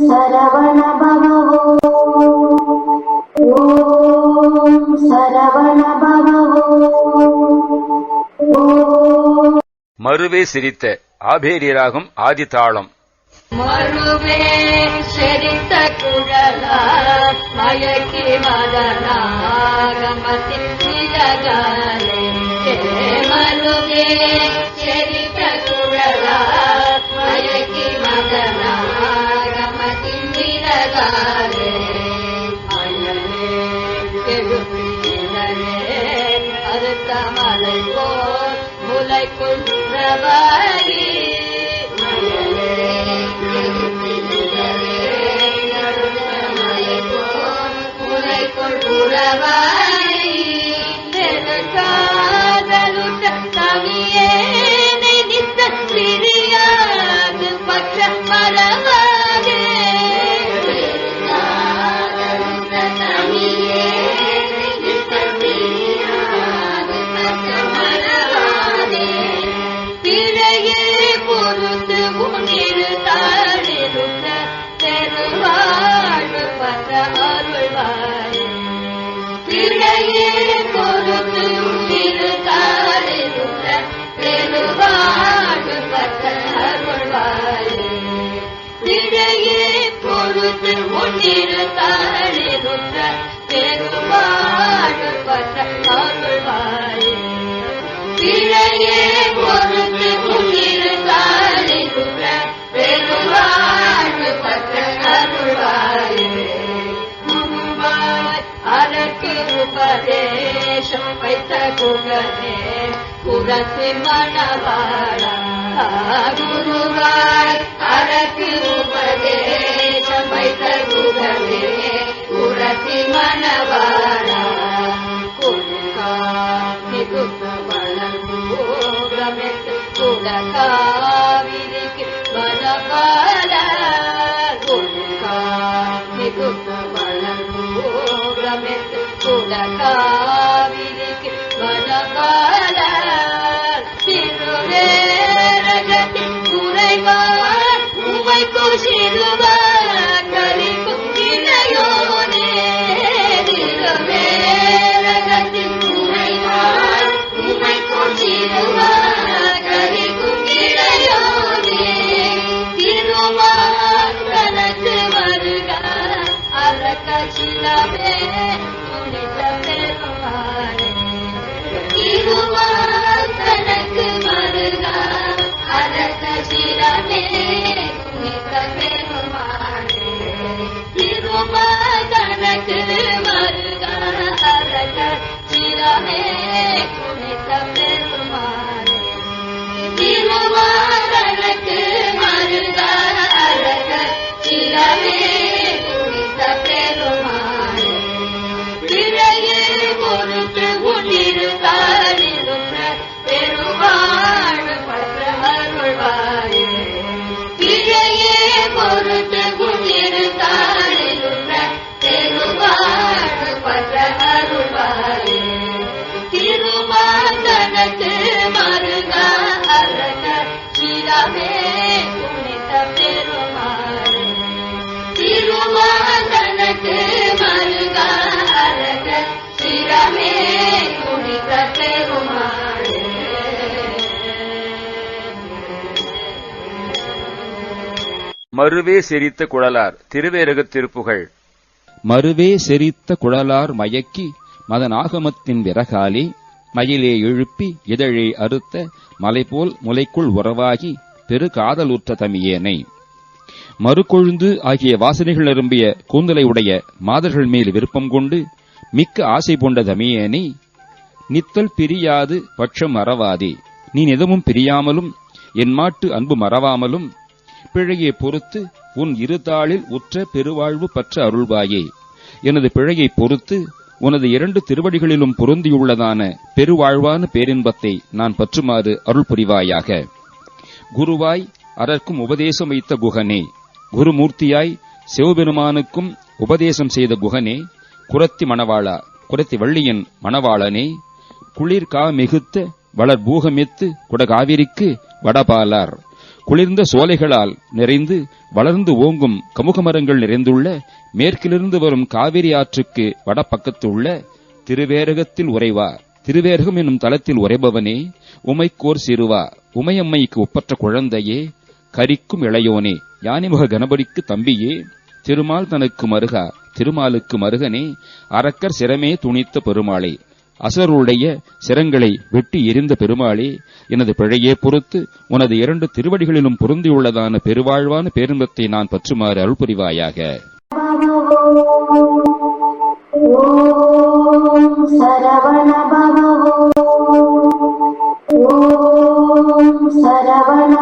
சரவண பவோ ஓம் சரவண பவோ மறுவே சிரித்த ஆபேரியராகும் ஆதித்தாளம் மறுவே சிரித்த குழலார் மயக்கி மதனாகமத்தின் மறுவே செரித்த முளைக்குள் முன்னிரு தாழிருந்த பெருவாழ்வு பற்ற ಕಾವಿರಿಕೆ ಮನಪಾಲ ಗುಣಕಾಮಿ ಗುಣಮಳೂರಮೆ ಗುಣ ಕಾವಿರಿಕೆ ಮನಪಾಲ ತಿರುವೆ ರಗತಿ ಕುರೈವಾ ಕುವೈ ಕುಶಿರುವಾ அரக்கசிலமே துணித்த பெருமானே திருமால் மறுவே சிரித்த குழலார் திருவேரகத் திருப்புகழ். மறுவே செரித்த குழலார் மயக்கி மதனாகமத்தின் விறகாலே மயிலே எழுப்பி இதழே அறுத்த மலைபோல் முலைக்குள் உறவாகி பெரு காதலுற்ற தமியேனை. மறுகொழுந்து ஆகிய வாசனைகள் நிரம்பிய கூந்தலை உடைய மாதர்கள் மேல் விருப்பம் கொண்டு மிக்க ஆசை கொண்ட தமியேனை நித்தல் பிரியாது பட்சம் மறவாதே நீ எதுவும் பிரியாமலும் என் மாட்டு அன்பு மறவாமலும் பிழையை பொறுத்து உன் இருதாளில் உற்ற பெருவாழ்வு பற்ற அருள்வாயே. எனது பிழையை பொறுத்து உனது இரண்டு திருவடிகளிலும் பொருந்தியுள்ளதான பெருவாழ்வான பேரின்பத்தை நான் பற்றுமாறு அருள் புரிவாயாக குருவாய் அரற்கும் உபதேசம் வைத்த குகனே. குருமூர்த்தியாய் சிவபெருமானுக்கும் உபதேசம் செய்த குகனே குரத்தி மணவாளா குரத்தி வள்ளியின் மணவாளனே குளிர்கா மிகுத்த வளர் பூகமித்து குடகாவிரிக்கு வடபாலார். குளிர்ந்த சோலைகளால் நிறைந்து வளர்ந்து ஓங்கும் கமுகமரங்கள் நிறைந்துள்ள மேற்கிலிருந்து வரும் காவிரி ஆற்றுக்கு வடபக்கத்துள்ள திருவேரகத்தில் உறைவா திருவேரகம் என்னும் தலத்தில் உறைபவனே உமைக்கோர் சிறுவா உமையம்மைக்கு ஒப்பற்ற குழந்தையே கரிக்கும் இளையோனே யானிமுக கணபதிக்கு தம்பியே திருமால் தனக்கு மருகா திருமாலுக்கு மருகனே அரக்கர் சிரமே துணித்த பெருமாளே அசருடைய சிரங்களை வெட்டி எரிந்த பெருமாளே எனது பிழையே பொறுத்து உனது இரண்டு திருவடிகளிலும் பொருந்தியுள்ளதான பெருவாழ்வான பேரின்பத்தை நான் பற்றுமாறு அருள் புரிவாயாக சரவண